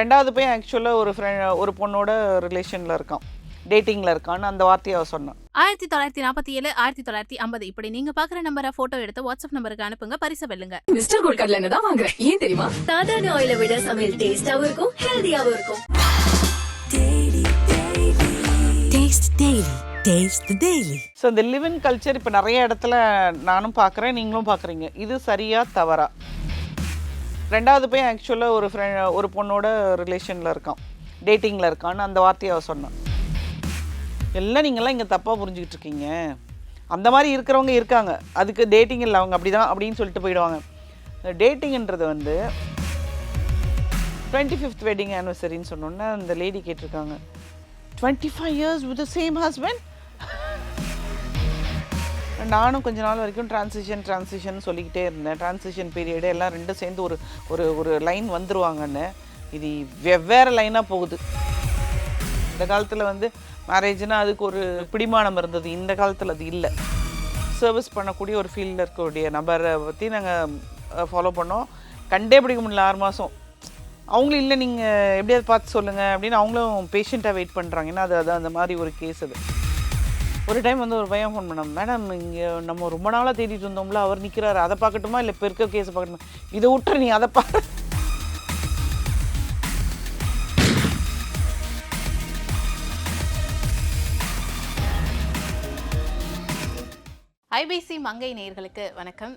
ரெண்டாவது பையன் ஆக்சுவலாக ஒரு ஃப்ரெண்ட் ஒரு பொண்ணோட ரிலேஷனில் இருக்கான். டேட்டிங்கில் இருக்கான்னு அந்த வார்த்தையை அவ சொன்னான். ஆயிரத்தி தொள்ளாயிரத்தி நாற்பத்தி ஏழு ஆயிரத்தி தொள்ளாயிரத்தி ஐம்பது இப்படி நீங்க பாக்குற நம்பரை போட்டோ எடுத்து வாட்ஸ்அப் நம்பருக்கு அனுப்புங்க பரிசு வெல்லுங்க. மிஸ்டர் கோல்ட் கடல எண்ணெய் தான் வாங்குறேன் ஏன் தெரியுமா? சாதாரண ஆயில விட சமையல் டேஸ்டாவும் இருக்கும் ஹெல்தியாவும் இருக்கும். The Daily. ஸோ இந்த லிவின் கல்ச்சர் இப்போ நிறைய இடத்துல நானும் பார்க்குறேன் நீங்களும் பார்க்குறீங்க இது சரியா தவறா? ரெண்டாவது பையன் ஆக்சுவலாக ஒரு ஃப்ரெண்ட் ஒரு பொண்ணோட ரிலேஷனில் இருக்கான். டேட்டிங்கில் இருக்கான்னு அந்த வார்த்தையை அவ சொன்னான். எல்லாம் நீங்கள்லாம் இங்கே தப்பாக புரிஞ்சுக்கிட்டு இருக்கீங்க. அந்த மாதிரி இருக்கிறவங்க இருக்காங்க. அதுக்கு டேட்டிங் இல்லை அவங்க அப்படி தான் அப்படின்னு சொல்லிட்டு போயிடுவாங்க. டேட்டிங்கன்றது வந்து டுவெண்ட்டி ஃபிஃப்த் வெட்டிங் ஆனிவர்சரின்னு சொன்னோன்னே அந்த லேடி கேட்டிருக்காங்க. Twenty five years with same husband நானும் கொஞ்ச நாள் வரைக்கும் டிரான்சிஷன் டிரான்சிஷன் சொல்லிக்கிட்டே இருந்தேன். டிரான்சிஷன் பீரியடு எல்லாம் ரெண்டும் சேர்ந்து ஒரு ஒரு ஒரு லைன் வந்துருவாங்கன்னு. இது வெவ்வேறு லைனாக போகுது. இந்த காலத்தில் வந்து மேரேஜ்னால் அதுக்கு ஒரு பிடிமானம் இருந்தது. இந்த காலத்தில் அது இல்லை. சர்வீஸ் பண்ணக்கூடிய ஒரு ஃபீல்டில் இருக்கக்கூடிய நபரை பற்றி நாங்கள் ஃபாலோ பண்ணோம். கண்டே பிடிக்க முடியல ஆறு மாதம் அவங்களும் இல்லை நீங்கள் எப்படியாவது பார்த்து சொல்லுங்கள் அப்படின்னு அவங்களும் பேஷண்ட்டாக வெயிட் பண்ணுறாங்க ஏன்னா அது அது அந்த மாதிரி ஒரு கேஸ் அது. ஒரு டைம் வந்து ஒரு பையன் ஃபோன் பண்ணோம் மேடம் இங்கே நம்ம ரொம்ப நாளாக தேடிட்டு இருந்தோம்ல அவர் நிற்கிறாரு அதை பார்க்கட்டுமா? இல்லை இப்போ இருக்க கேஸை பார்க்கணுமா இதை விட்டுரு நீ அதை பாரு ஐபிசி மங்கை நேயர்களுக்கு வணக்கம்.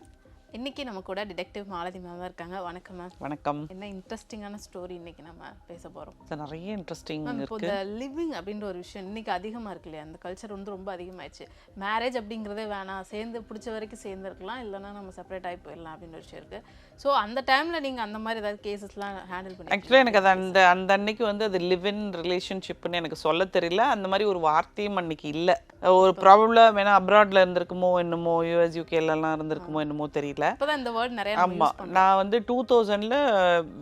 இன்னைக்கு நம்ம கூட டிடெக்டிவ் மாலதி மேம் இருக்காங்க. வணக்கம் மேம் வணக்கம். என்ன இன்ட்ரெஸ்டிங்கான ஸ்டோரி இன்னைக்கு நம்ம பேச போறோம். நிறைய இன்ட்ரெஸ்டிங் இப்போ இந்த லிவிங் அப்படின்ற ஒரு விஷயம் இன்னைக்கு அதிகமா இருக்கு இல்லையா? அந்த கல்ச்சர் வந்து ரொம்ப அதிகமாயிடுச்சு. மேரேஜ் அப்படிங்கிறதே வேணாம். சேர்ந்து பிடிச்ச வரைக்கும் சேர்ந்து இருக்கலாம் இல்லைன்னா நம்ம செப்பரேட் ஆகி போயிடலாம் அப்படின்னு ஒரு விஷயம் இருக்கு. ஸோ அந்த டைம்ல நீங்க அந்த மாதிரி ஏதாவது கேசஸ்லாம் ஹேண்டில் பண்ணி ஆக்சுவலாக எனக்கு அது அந்த அந்த அன்னைக்கு வந்து அது லிவ் இன் ரிலேஷன்ஷிப்னு எனக்கு சொல்ல தெரியல. அந்த மாதிரி ஒரு வார்த்தையும் அன்னைக்கு இல்லை. ஒரு ப்ராப்ளம் வேணா அப்ராட்ல இருந்திருக்குமோ என்னமோ யூஎஸ் யூகேலலாம் இருந்திருக்குமோ என்னமோ தெரியல. இப்போதான் இந்த வேர்ட் நிறைய நம்ம ஆமா. use பண்றோம். நான் வந்து டூ தௌசண்டில்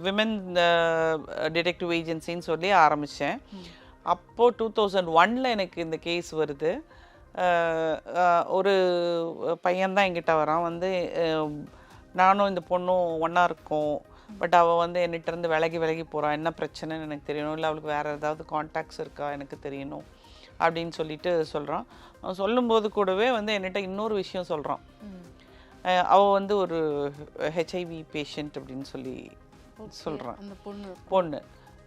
விமன் டிடெக்டிவ் ஏஜென்சின்னு சொல்லி ஆரம்பித்தேன் அப்போது டூ தௌசண்ட் ஒனில் எனக்கு இந்த கேஸ் வருது. அஹ், அஹ், ஒரு பையன்தான் என்கிட்ட வரான். வந்து அஹ், நானும் இந்த பொண்ணும் ஒன்றா இருக்கோம். பட் அவள் வந்து என்கிட்ட இருந்து விலகி விலகி போகிறான் என்ன பிரச்சனைன்னு எனக்கு தெரியணும். இல்லை அவளுக்கு வேறு ஏதாவது காண்டாக்ட்ஸ் இருக்கா எனக்கு தெரியணும் அப்படின்னு சொல்லிட்டு சொல்கிறான் சொல்லும்போது கூடவே வந்து என்கிட்ட இன்னொரு விஷயம் சொல்கிறான் அஹ் அவ வந்து ஒரு ஹெச்ஐவி பேஷண்ட் அப்படின்னு சொல்லி சொல்கிறான் அந்த பொண்ணு பொண்ணு.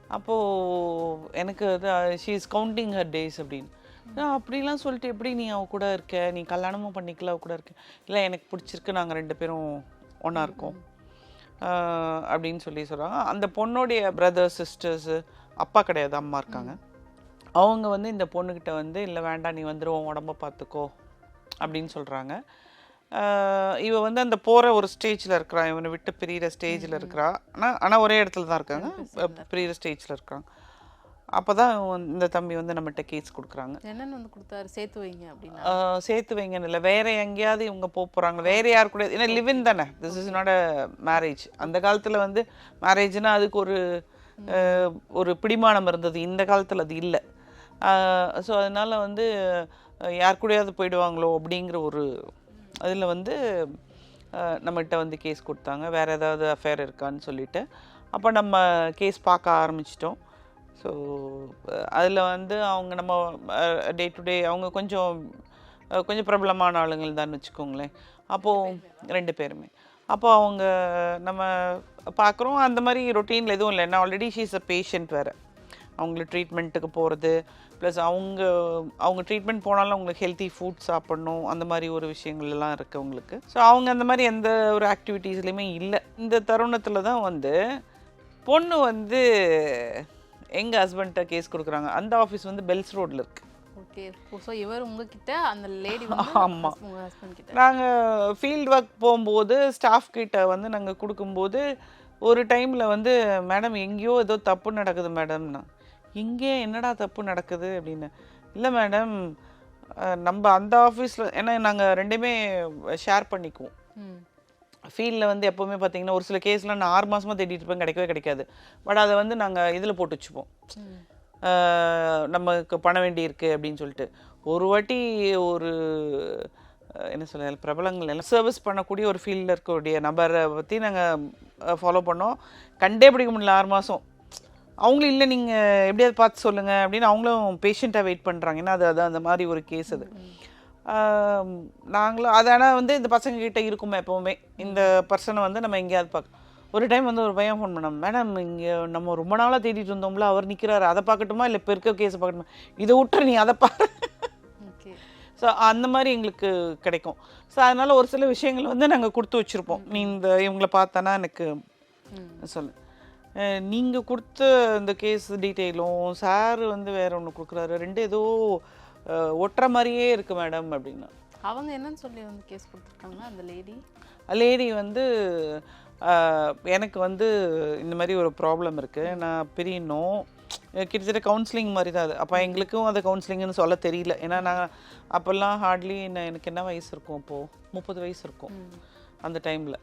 அப்போது எனக்கு she is counting her days அப்படின்னு. அப்படிலாம் சொல்லிட்டு எப்படி நீ அவ கூட இருக்க? நீ கல்யாணமும் பண்ணிக்கல அவ கூட இருக்க. இல்லை எனக்கு பிடிச்சிருக்கு நாங்கள் ரெண்டு பேரும் ஒன்றா இருக்கோம். அப்படின்னு சொல்லி சொல்கிறாங்க அந்த பொண்ணுடைய பிரதர்ஸ் சிஸ்டர்ஸு அப்பா கிடையாது அம்மா இருக்காங்க. அவங்க வந்து இந்த பொண்ணுக்கிட்ட வந்து இல்லை வேண்டாம் நீ வந்துரு உன் உடம்ப பார்த்துக்கோ அப்படின்னு சொல்கிறாங்க இவ வந்து அந்த போகிற ஒரு ஸ்டேஜில் இருக்கிறா. இவனை விட்டு பிரியிற ஸ்டேஜில் இருக்கிறா. ஆனால் ஆனால் ஒரே இடத்துல தான் இருக்காங்க. பிரியிற ஸ்டேஜில் இருக்காங்க அப்போ தான் இந்த தம்பி வந்து நம்மகிட்ட கேஸ் கொடுக்குறாங்க. என்னன்னு வந்து கொடுத்தாரு? சேர்த்து வைங்க அப்படின்னா? சேர்த்து வைங்கன்னு இல்லை. வேற எங்கேயாவது இவங்க போக போகிறாங்க வேற யார் கூட ஏன்னா லிவின் தானே. This is not a marriage அந்த காலத்தில் வந்து மேரேஜ்னா அதுக்கு ஒரு ஒரு பிடிமானம் இருந்தது. இந்த காலத்தில் அது இல்லை. ஸோ அதனால வந்து யார் கூடயாவது போயிடுவாங்களோ அப்படிங்கிற ஒரு அதில் வந்து நம்மகிட்ட வந்து கேஸ் கொடுத்தாங்க. வேறு ஏதாவது அஃபேர் இருக்கான்னு சொல்லிட்டு. அப்போ நம்ம கேஸ் பார்க்க ஆரம்பிச்சிட்டோம். ஸோ அதில் வந்து அவங்க நம்ம டே டு டே அவங்க கொஞ்சம் கொஞ்சம் பிரபலமான ஆளுங்கள் தான் வச்சுக்கோங்களேன். அப்போது ரெண்டு பேருமே. அப்போ அவங்க நம்ம பார்க்குறோம். அந்த மாதிரி ரொட்டீனில் எதுவும் இல்லை. ஏன்னா ஆல்ரெடி ஷீஸ் அ பேஷண்ட் வேறு. அவங்களுக்கு ட்ரீட்மெண்ட்டுக்கு போகிறது ப்ளஸ் அவங்க அவங்க ட்ரீட்மெண்ட் போனாலும் அவங்களுக்கு ஹெல்த்தி ஃபுட் சாப்பிடணும். அந்த மாதிரி ஒரு விஷயங்கள் எல்லாம் இருக்குது அவங்களுக்கு. ஸோ அவங்க அந்த மாதிரி எந்த ஒரு ஆக்டிவிட்டீஸ்லையுமே இல்லை. இந்த தருணத்தில் தான் வந்து பொண்ணு வந்து எங்கள் ஹஸ்பண்ட்ட கேஸ் கொடுக்குறாங்க. அந்த ஆஃபீஸ் வந்து பெல்ஸ் ரோட்டில் இருக்குது ஓகே ஸோ இவர் உங்ககிட்ட அந்த லேடி வந்து ஆமா. உங்க ஹஸ்பண்ட் கிட்ட. நாங்கள் ஃபீல்ட் ஒர்க் போகும்போது ஸ்டாஃப் கிட்ட வந்து நாங்கள் கொடுக்கும்போது ஒரு டைமில் வந்து மேடம் எங்கேயோ ஏதோ தப்பு நடக்குது மேடம்னா இங்கே என்னடா தப்பு நடக்குது அப்படின்னு. இல்லை மேடம் நம்ம அந்த ஆஃபீஸில் ஏன்னா நாங்கள் ரெண்டுமே ஷேர் பண்ணிக்குவோம். ஃபீல்டில் வந்து எப்போவுமே பார்த்தீங்கன்னா ஒரு சில கேஸ்லாம் நான் ஆறு மாசமா தேடிட்டு இருப்பேன் கிடைக்கவே கிடைக்காது. பட் அதை வந்து நாங்கள் இதில் போட்டு வச்சுப்போம். நமக்கு பண்ண வேண்டியிருக்கு அப்படின்னு சொல்லிட்டு. ஒரு வாட்டி ஒரு என்ன சொல்ல பிரபலங்கள் எல்லாம் சர்வீஸ் பண்ணக்கூடிய ஒரு ஃபீல்டில் இருக்கக்கூடிய நபரை பற்றி நாங்கள் ஃபாலோ பண்ணோம். கண்டே பிடிக்க முடியல ஆறு மாதம் அவங்களும் இல்லை நீங்கள் எப்படியாவது பார்த்து சொல்லுங்கள் அப்படின்னு அவங்களும் பேஷண்ட்டாக வெயிட் பண்ணுறாங்க ஏன்னா அது அது அந்த மாதிரி ஒரு கேஸ் அது. நாங்களும் அது ஆனால் வந்து இந்த பசங்க கிட்ட இருக்குமே எப்போவுமே? இந்த பர்சனை வந்து நம்ம எங்கேயாவது பார்க்க. ஒரு டைம் வந்து ஒரு பையன் ஃபோன் பண்ணோம் மேடம் இங்கே நம்ம ரொம்ப நாளாக தேடிட்டு இருந்தோம்ல அவர் நிற்கிறாரு அதை பார்க்கட்டுமா? இல்லை இப்போ இருக்க கேஸை பார்க்கணுமா இதை விட்டுரு நீ அதை பாரு. ஓகே ஸோ அந்த மாதிரி எங்களுக்கு கிடைக்கும். ஸோ அதனால் ஒரு சில விஷயங்கள் வந்து நாங்கள் கொடுத்து வச்சுருப்போம். நீ இந்த இவங்கள பார்த்தானா எனக்கு சொல்லு. நீங்கள் கொடுத்த இந்த கேஸ் டீட்டெயிலும் சார் வந்து வேற ஒன்று கொடுக்குறாரு. ரெண்டு ஏதோ ஒட்டுற மாதிரியே இருக்குது மேடம் அப்படின்னா. அவங்க என்னன்னு சொல்லி வந்து கேஸ் கொடுத்துருக்காங்க அந்த லேடி லேடி வந்து எனக்கு வந்து இந்த மாதிரி ஒரு ப்ராப்ளம் இருக்குது நான் பிரியணும். கிட்டத்தட்ட கவுன்சிலிங் மாதிரி தான் அது. அப்போ எங்களுக்கும் அது கவுன்சிலிங்னு சொல்ல தெரியல. ஏன்னா நான் அப்போல்லாம் ஹார்ட்லி எனக்கு என்ன வயசு இருக்கும் அப்போது முப்பது வயசு இருக்கும். அந்த டைமில்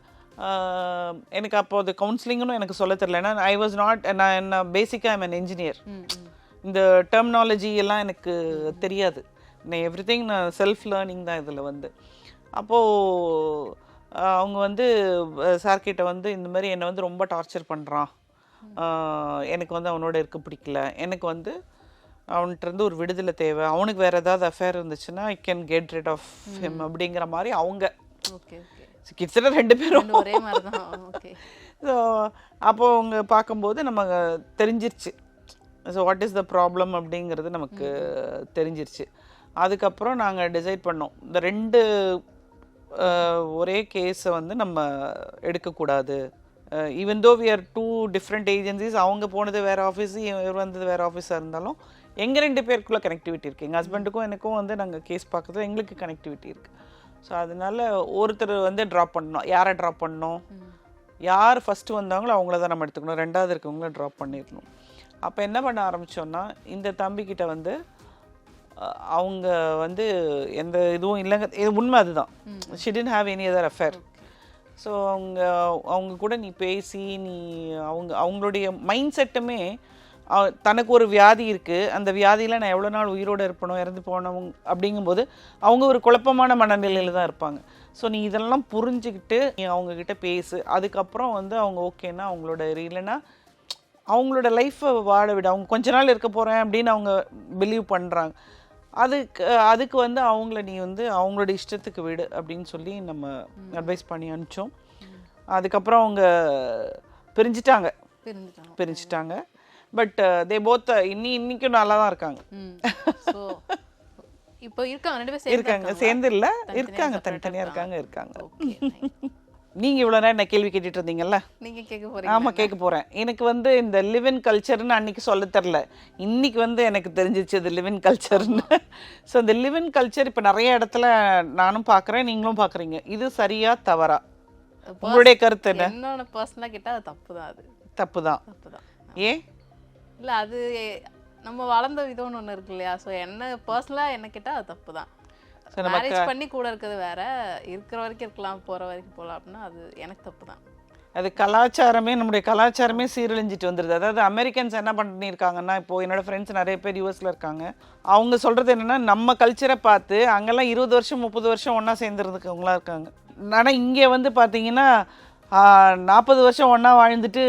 எனக்கு அப்போ அது கவுன்சிலிங்னு எனக்கு சொல்ல தெரியல. ஏன்னா ஐ வாஸ் நாட் நான் என்ன பேசிக்காக ஐம் an என்ஜினியர் இந்த டெர்மினாலஜி எல்லாம் எனக்கு தெரியாது. நான் எவ்ரி திங் நான் செல்ஃப் லேர்னிங் தான் இதில் வந்து. அப்போது அவங்க வந்து சார் கிட்ட வந்து இந்த மாதிரி என்னை வந்து ரொம்ப டார்ச்சர் பண்ணுறான் எனக்கு வந்து அவனோட இருக்க பிடிக்கல. எனக்கு வந்து அவன்கிட்ட இருந்து ஒரு விடுதலை தேவை. அவனுக்கு வேறு ஏதாவது அஃபேர் இருந்துச்சுன்னா I can get rid of him அப்படிங்கிற மாதிரி அவங்க ஓகே. கிட்டத்தட்ட ரெண்டு பேரும். ஒரே மாதிரி தான் ஓகே ஸோ அப்போ அவங்க பார்க்கும்போது நம்ம தெரிஞ்சிருச்சு. So what is the problem அப்படிங்கிறது நமக்கு தெரிஞ்சிருச்சு. அதுக்கப்புறம் நாங்கள் டிசைட் பண்ணோம். இந்த ரெண்டு ஒரே கேஸை வந்து நம்ம எடுக்கக்கூடாது. Even though we are two different agencies அவங்க போனது வேறு ஆஃபீஸ் இவர் வந்தது வேறு ஆஃபீஸாக இருந்தாலும் எங்கள் ரெண்டு பேருக்குள்ள கனெக்டிவிட்டி இருக்குது எங்கள் ஹஸ்பண்டுக்கும் எனக்கும் வந்து நாங்கள் கேஸ் பார்க்குறது எங்களுக்கு கனெக்டிவிட்டி இருக்குது ஸோ அதனால ஒருத்தர் வந்து ட்ராப் பண்ணோம் யாரை ட்ராப் பண்ணோம் யார் ஃபஸ்ட்டு வந்தாங்களோ அவங்கள தான் நம்ம எடுத்துக்கணும். ரெண்டாவது இருக்கவங்கள ட்ராப் பண்ணிடணும். அப்போ என்ன பண்ண ஆரம்பிச்சோன்னா இந்த தம்பிக்கிட்ட வந்து அவங்க வந்து எந்த இதுவும் இல்லைங்க. இது உண்மை அதுதான். She didn't have any other affair. So அவங்க அவங்க கூட நீ பேசி நீ அவங்க அவங்களுடைய மைண்ட் செட்டுமே தனக்கு ஒரு வியாதி இருக்குது அந்த வியாதியில் நான் எவ்வளோ நாள் உயிரோடு இருப்பனோ இறந்து போனவங்க அப்படிங்கும்போது அவங்க ஒரு குழப்பமான மனநிலையில் தான் இருப்பாங்க. ஸோ நீ இதெல்லாம் புரிஞ்சுக்கிட்டு நீ அவங்கக்கிட்ட பேசு. அதுக்கப்புறம் வந்து அவங்க ஓகேன்னா அவங்களோட இல்லைன்னா அவங்களோட லைஃப்பை வாழ விட. அவங்க கொஞ்ச நாள் இருக்க போகிறேன் அப்படின்னு அவங்க பிலீவ் பண்ணுறாங்க அதுக்கு அதுக்கு வந்து அவங்கள நீ வந்து அவங்களோட இஷ்டத்துக்கு விடு அப்படின்னு சொல்லி நம்ம அட்வைஸ் பண்ணி அனுப்பிச்சோம். அதுக்கப்புறம் அவங்க பிரிஞ்சிட்டாங்க. பிரிஞ்சுட்டாங்க. பிரிஞ்சிட்டாங்க. பட் தே போத் இன்னி இன்னைக்கும் நல்லா தான் இருக்காங்க இப்போ இருக்காங்க ரெண்டு பேரும் இருக்காங்க. சேர்ந்து இல்ல இருக்காங்க தனித்தனியா இருக்காங்க இருக்காங்க. நீங்க இவ்வளவு நேரம் என்ன கேள்வி கேட்டுட்டு இருந்தீங்கல்ல? நீங்க கேட்க போறீங்க ஆமா கேட்க போறேன். எனக்கு வந்து இந்த லிவ் கல்ச்சர்னு அன்னைக்கு சொல்ல தெரில இன்னைக்கு வந்து எனக்கு தெரிஞ்சிச்சு இது லிவ் கல்ச்சர்னு ஸோ இந்த லிவ் கல்ச்சர் இப்போ நிறைய இடத்துல நானும் பார்க்குறேன் நீங்களும் பார்க்குறீங்க இது சரியா தவறா? உங்களுடைய கருத்து என்ன? என்னோட பர்சனலாக கேட்டால் அது தப்பு தான் அது. தப்பு தான் தப்பு தான் ஏன்? இல்லை அது நம்ம வளர்ந்த விதம்னு ஒன்று இருக்கு இல்லையா? ஸோ என்ன பர்சனலாக என்ன கேட்டால் அது தப்பு தான் மேரேஜ் பண்ணி கூட இருக்கிறது வேற. இருக்கிற வரைக்கும் இருக்கலாம் போகிற வரைக்கும் போகலாம் அப்படின்னா அது எனக்கு தப்பு தான் அது கலாச்சாரமே நம்முடைய கலாச்சாரமே சீரழிஞ்சிட்டு வந்துடுது அதாவது அமெரிக்கன்ஸ் என்ன பண்ணியிருக்காங்கன்னா இப்போ என்னோட ஃப்ரெண்ட்ஸ் நிறைய பேர் யூஎஸ்ல இருக்காங்க. அவங்க சொல்றது என்னன்னா நம்ம கல்ச்சரை பார்த்து அங்கெல்லாம் இருபது வருஷம் முப்பது வருஷம் ஒன்றா சேர்ந்துருந்துக்கவங்களா இருக்காங்க. ஆனால் இங்கே வந்து பார்த்தீங்கன்னா நாற்பது வருஷம் ஒன்றா வாழ்ந்துட்டு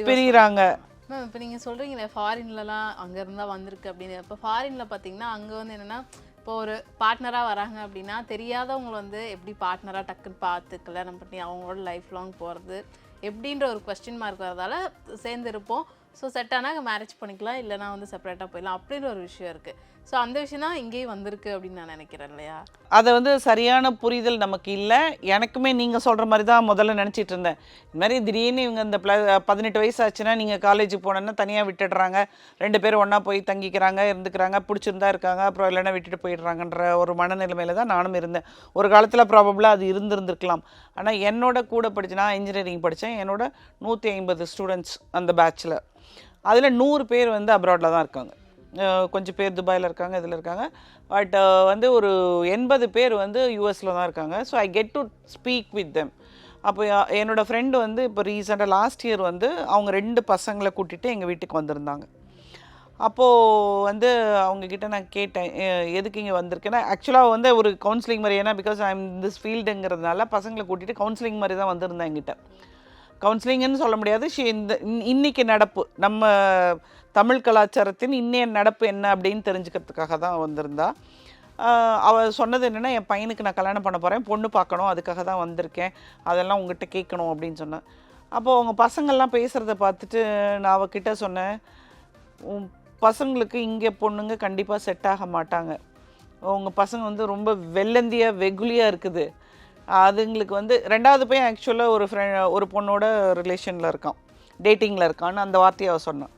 கல்யாணம் மேம் இப்போ நீங்கள் சொல்கிறீங்களே ஃபாரின்லலாம் அங்கே இருந்தால் வந்திருக்கு அப்படின்னு. இப்போ ஃபாரினில் பார்த்தீங்கன்னா அங்கே வந்து என்னென்னா இப்போ ஒரு பார்ட்னராக வராங்க அப்படின்னா தெரியாதவங்களை வந்து எப்படி பார்ட்னராக டக்குன்னு பார்த்து கல்யாணம் பண்ணி அவங்களோட லைஃப் லாங் போகிறது எப்படின்ற ஒரு கொஸ்டின் மார்க் வரதால சேர்ந்துருப்போம். ஸோ செட் ஆனால் மேரேஜ் பண்ணிக்கலாம் இல்லைனா வந்து செப்பரேட்டாக போயிடலாம் அப்படின்னு ஒரு விஷயம் இருக்குது ஸோ அந்த விஷயம் தான் இங்கேயும் வந்திருக்கு அப்படின்னு நான் நினைக்கிறேன் இல்லையா? அதை வந்து சரியான புரிதல் நமக்கு இல்லை. எனக்குமே நீங்கள் சொல்கிற மாதிரி தான் முதல்ல நினச்சிட்டு இருந்தேன். இந்த மாதிரி திடீர்னு இவங்க இந்த ப்ள பதினெட்டு வயசு ஆச்சுன்னா நீங்கள் காலேஜ் போனோன்னா தனியாக விட்டுடுறாங்க. ரெண்டு பேரும் ஒன்றா போய் தங்கிக்கிறாங்க இருந்துக்கிறாங்க பிடிச்சிருந்தா இருக்காங்க அப்புறம் இல்லைன்னா விட்டுட்டு போயிடுறாங்கன்ற ஒரு மனநிலைமையில தான் நானும் இருந்தேன். ஒரு காலத்தில் ப்ராபபிளாக அது இருந்திருந்துருக்கலாம். ஆனால் என்னோட கூட படிச்சு நான் இன்ஜினியரிங் படித்தேன் என்னோட நூற்றி ஐம்பது ஸ்டூடெண்ட்ஸ் அந்த பேட்சில் அதில் நூறு பேர் வந்து அப்ராடில் தான் இருக்காங்க. கொஞ்சம் பேர் துபாயில் இருக்காங்க இதில் இருக்காங்க. பட் வந்து ஒரு எண்பது பேர் வந்து யூஎஸில் தான் இருக்காங்க. So I get to speak with them அப்போ யா- ஃப்ரெண்டு வந்து இப்போ ரீசெண்டாக லாஸ்ட் இயர் வந்து அவங்க ரெண்டு பசங்களை கூட்டிகிட்டு எங்கள் வீட்டுக்கு வந்திருந்தாங்க. அப்போது வந்து அவங்கக்கிட்ட நான் கேட்டேன் எதுக்கு இங்கே வந்திருக்கேன்னா ஆக்சுவலாக வந்து ஒரு கவுன்சிலிங் மாதிரி. ஏன்னா பிகாஸ் ஐம் திஸ் ஃபீல்டுங்கிறதுனால பசங்களை கூட்டிகிட்டு கவுன்சிலிங் மாதிரி தான் வந்திருந்தேன் என்கிட்ட. கவுன்சிலிங்னு சொல்ல முடியாது. ஷி இந்த இன்னைக்கு நடப்பு. நம்ம தமிழ் கலாச்சாரத்தின் இன்னைய நடப்பு என்ன அப்படின்னு தெரிஞ்சுக்கிறதுக்காக தான் வந்திருந்தா. அவள் அவ சொன்னது என்னென்னா என் பையனுக்கு நான் கல்யாணம் பண்ண போகிறேன் பொண்ணு பார்க்கணும். அதுக்காக தான் வந்திருக்கேன். அதெல்லாம் உங்ககிட்ட கேட்கணும் அப்படின்னு சொன்னேன். அப்போது அவங்க பசங்கள்லாம் பேசுகிறத பார்த்துட்டு நான் அவகிட்ட சொன்னேன். உன் பசங்களுக்கு இங்கே பொண்ணுங்க கண்டிப்பாக செட் ஆக மாட்டாங்க. உங்கள் பசங்க வந்து ரொம்ப வெள்ளந்தியாக வெகுலியாக இருக்குது. அதுங்களுக்கு வந்து ரெண்டாவது பையன் ஆக்சுவலாக ஒரு ஃப்ரெண்ட் ஒரு பொண்ணோட ரிலேஷனில் இருக்கான். டேட்டிங்கில் இருக்கான்னு அந்த வார்த்தையை அவள் சொன்னான்.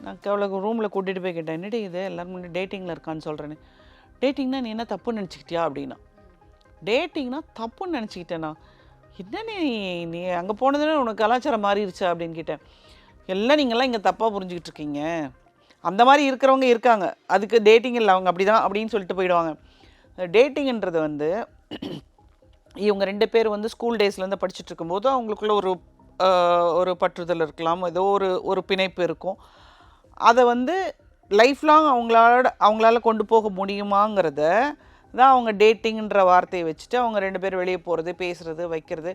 நான் அவளுக்கு ரூமில் கூட்டிகிட்டு போய் கேட்டேன் என்னடி இது? எல்லாரும் முன்னாடி டேட்டிங்கில் இருக்கான்னு சொல்கிறேன்னு டேட்டிங்னா நீ என்ன தப்பு நினச்சிக்கிட்டியா? அப்படின்னா. டேட்டிங்னா தப்புன்னு நினச்சிக்கிட்டேண்ணா என்ன நீ நீ அங்கே போனதுன்னு உனக்கு கலாச்சாரம் மாறிடுச்சா? அப்படின்னு கேட்டேன். எல்லாம் நீங்கள்லாம் இங்கே தப்பாக புரிஞ்சுக்கிட்டு இருக்கீங்க. அந்த மாதிரி இருக்கிறவங்க இருக்காங்க. அதுக்கு டேட்டிங் இல்லை அவங்க அப்படி தான் அப்படின்னு சொல்லிட்டு போயிடுவாங்க. டேட்டிங்கன்றது வந்து இவங்க ரெண்டு பேர் வந்து ஸ்கூல் டேஸ்லேருந்து படிச்சுட்டு இருக்கும்போது அவங்களுக்குள்ள ஒரு ஒரு பற்றுதல் இருக்கலாம். ஏதோ ஒரு ஒரு பிணைப்பு இருக்கும். அதை வந்து லைஃப் லாங் அவங்களால அவங்களால கொண்டு போக முடியுமாங்கிறத தான் அவங்க டேட்டிங்கிற வார்த்தையை வச்சுட்டு அவங்க ரெண்டு பேரும் வெளியே போகிறது பேசுகிறது வைக்கிறது.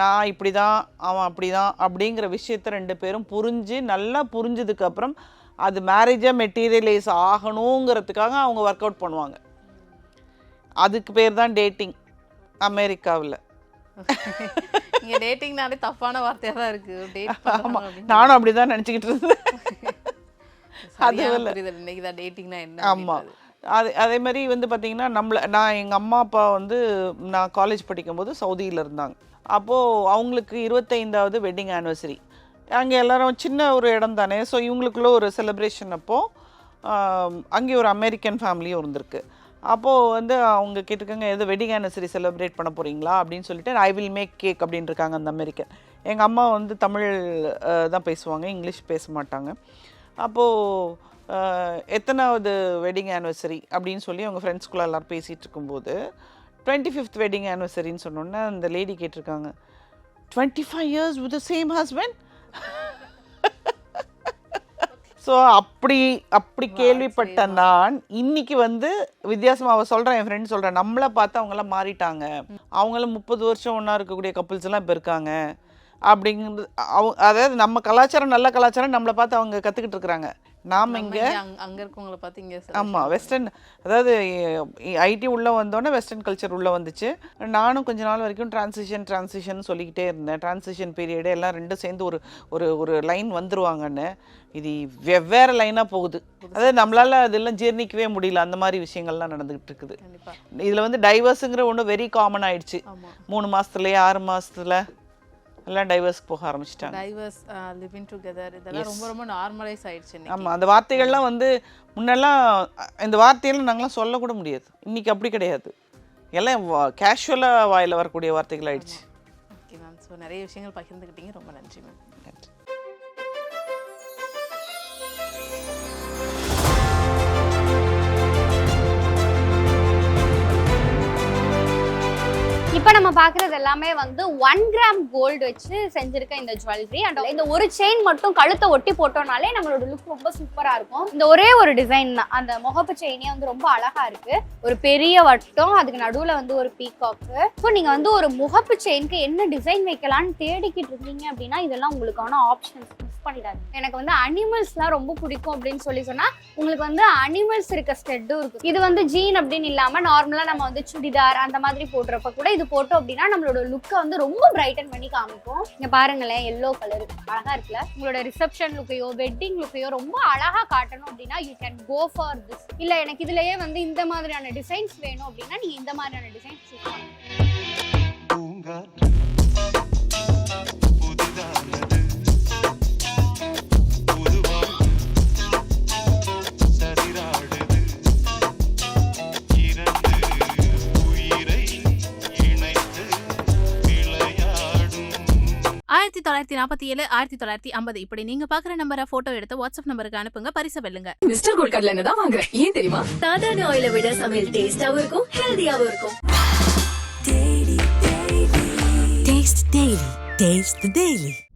நான் இப்படி தான் அவன் அப்படி தான் அப்படிங்கிற விஷயத்த ரெண்டு பேரும் புரிஞ்சு நல்லா புரிஞ்சதுக்கப்புறம் அது மேரேஜாக மெட்டீரியலைஸ் ஆகணுங்கிறதுக்காக அவங்க ஒர்க் அவுட் பண்ணுவாங்க. அதுக்கு பேர் தான் டேட்டிங் அமெரிக்காவில். இங்க டேட்டிங்னாலே தப்பான வார்த்தையா தான் இருக்கு டேட் ஆமாம் நானும் அப்படி தான் நினச்சிக்கிட்டு இருந்தேன். புரிதல். இன்னைக்கு தான் டேட்டிங்னா என்ன ஆமாம் அது அதே மாதிரி வந்து பார்த்தீங்கன்னா நம்மளை நான் எங்கள் அம்மா அப்பா வந்து நான் காலேஜ் படிக்கும்போது சவுதியில் இருந்தாங்க. அப்போது அவங்களுக்கு இருபத்தைந்தாவது வெட்டிங் ஆனிவர்சரி அங்கே எல்லாரும் சின்ன ஒரு இடம் தானே. ஸோ இவங்களுக்குள்ள ஒரு செலிப்ரேஷன் அப்போது அங்கே ஒரு அமெரிக்கன் ஃபேமிலியும் இருந்திருக்கு. அப்போது வந்து அவங்க கேட்டிருக்காங்க எது வெட்டிங் ஆனிவர்சரி செலிப்ரேட் பண்ண போகிறீங்களா அப்படின்னு சொல்லிட்டு ஐ வில் மேக் கேக் அப்படின்னு இருக்காங்க அந்த அமெரிக்கன் எங்கள் அம்மா வந்து தமிழ் தான் பேசுவாங்க இங்கிலீஷ் பேச மாட்டாங்க. அப்போது எத்தனாவது வெட்டிங் ஆனிவர்சரி அப்படின்னு சொல்லி அவங்க ஃப்ரெண்ட்ஸ்குள்ளே எல்லோரும் பேசிகிட்டு இருக்கும்போது டுவெண்ட்டி ஃபிஃப்த் வெட்டிங் ஆனிவர்சரின்னு சொன்னோன்னே அந்த லேடி கேட்டிருக்காங்க twenty five years with same husband so அப்படி அப்படி கேள்விப்பட்ட நான் இன்னைக்கு வந்து வித்தியாசமா அவ சொல்கிறேன் என் ஃப்ரெண்ட் சொல்கிறேன் நம்மளை பார்த்து அவங்களாம் மாறிட்டாங்க. அவங்களும் முப்பது வருஷம் ஒன்றா இருக்கக்கூடிய கப்புள்ஸ் எல்லாம் இப்போ இருக்காங்க. அப்படிங்கிறது அவங்க அதாவது நம்ம கலாச்சாரம் நல்ல கலாச்சாரம் நம்மளை பார்த்து அவங்க கற்றுக்கிட்டு இருக்கிறாங்க. நாம் இங்கே அங்க- இருக்கவங்கள பார்த்து இங்க ஆமாம் வெஸ்டர்ன் அதாவது ஐடி உள்ளே வந்தோடனே வெஸ்டர்ன் கல்ச்சர் உள்ளே வந்துச்சு. நானும் கொஞ்ச நாள் வரைக்கும் டிரான்சிஷன் டிரான்சிஷன் சொல்லிக்கிட்டே இருந்தேன். டிரான்சிஷன் பீரியடு எல்லாம் ரெண்டும் சேர்ந்து ஒரு ஒரு ஒரு லைன் வந்துருவாங்கன்னு. இது வெவ்வேறு லைனாக போகுது. அதாவது நம்மளால அதெல்லாம் ஜீர்ணிக்கவே முடியல. அந்த மாதிரி விஷயங்கள்லாம் நடந்துகிட்டு இருக்குது. இதில் வந்து டைவர்ஸுங்கிற ஒன்று வெரி காமன் ஆயிடுச்சு. மூணு மாதத்துலேயே ஆறு மாதத்துல எல்லாம் டைவர்ஸ்க்கு போக ஆரம்பிச்சிட்டாங்க. டைவர்ஸ் லிவிங் டுகெதர் இதெல்லாம் ரொம்ப ரொம்ப நார்மலைஸ் ஆயிடுச்சு. ஆமாம் அந்த வார்த்தைகள்லாம் வந்து முன்னெல்லாம் இந்த வார்த்தையெல்லாம் நாங்களாம் சொல்லக்கூட முடியாது. இன்னைக்கு அப்படி கிடையாது. எல்லாம் கேஷுவலாக வாயில் வரக்கூடிய வார்த்தைகள் ஆயிடுச்சு ஓகே மேம் ஸோ நிறைய விஷயங்கள் பகிர்ந்துக்கிட்டீங்க. ரொம்ப நன்றி மேம் நன்றி. இப்போ நம்ம பார்க்குறது எல்லாமே வந்து ஒன் கிராம் கோல்டு வச்சு செஞ்சிருக்க இந்த ஜுவல்லரி அண்ட் இந்த ஒரு செயின் மட்டும் கழுத்தை ஒட்டி போட்டோம்னாலே நம்மளோட லுக் ரொம்ப சூப்பராக இருக்கும். இந்த ஒரே ஒரு டிசைன் தான். அந்த முகப்பு செயினே வந்து ரொம்ப அழகா இருக்கு. ஒரு பெரிய வட்டம் அதுக்கு நடுவில் வந்து ஒரு பீகாக்கு ஸோ நீங்கள் வந்து ஒரு முகப்பு செயினுக்கு என்ன டிசைன் வைக்கலான்னு தேடிக்கிட்டு இருந்தீங்க அப்படின்னா இதெல்லாம் உங்களுக்கான ஆப்ஷன்ஸ் பண்ணிடாது எனக்கு வந்து அனிமல்ஸ்லாம் ரொம்ப பிடிக்கும் அப்படின்னு சொல்லி சொன்னா உங்களுக்கு வந்து அனிமல்ஸ் இருக்க ஸ்டெட்டும் இருக்கும். இது வந்து ஜீன் அப்படின்னு இல்லாம நார்மலா நம்ம வந்து சுடிதார் அந்த மாதிரி போடுறப்ப கூட இது போட்டோம் அப்படின்னா நம்மளோட லுக்கை வந்து ரொம்ப பிரைட்டன் பண்ணி காமிக்கும். இங்க பாருங்களேன் எல்லோ கலர் அழகா இருக்குல்ல? உங்களோட ரிசப்ஷன் லுக்கையோ வெட்டிங் லுக்கையோ ரொம்ப அழகா காட்டணும் அப்படின்னா you can go for this இல்ல எனக்கு இதுலயே வந்து இந்த மாதிரியான டிசைன்ஸ் வேணும் அப்படின்னா நீங்க இந்த மாதிரியான டிசைன்ஸ் பூங்காற்று. ஆயிரத்தி தொள்ளாயிரத்தி நாற்பத்தி ஏழு ஆயிரத்தி தொள்ளாயிரத்தி ஐம்பது இப்படி நீங்க பாக்குற நம்பரை போட்டோ எடுத்து வாட்ஸ்அப் நம்பருக்கு அனுப்புங்க பரிசு வெல்லுங்க மிஸ்டர் கோல்ட் கடலை தான் வாங்குறேன் ஏன் தெரியுமா சாதாரண ஆயிலை விட சமையல் டேஸ்டாவும் இருக்கும் ஹெல்தியாவும் இருக்கும் Daily. Taste the Daily.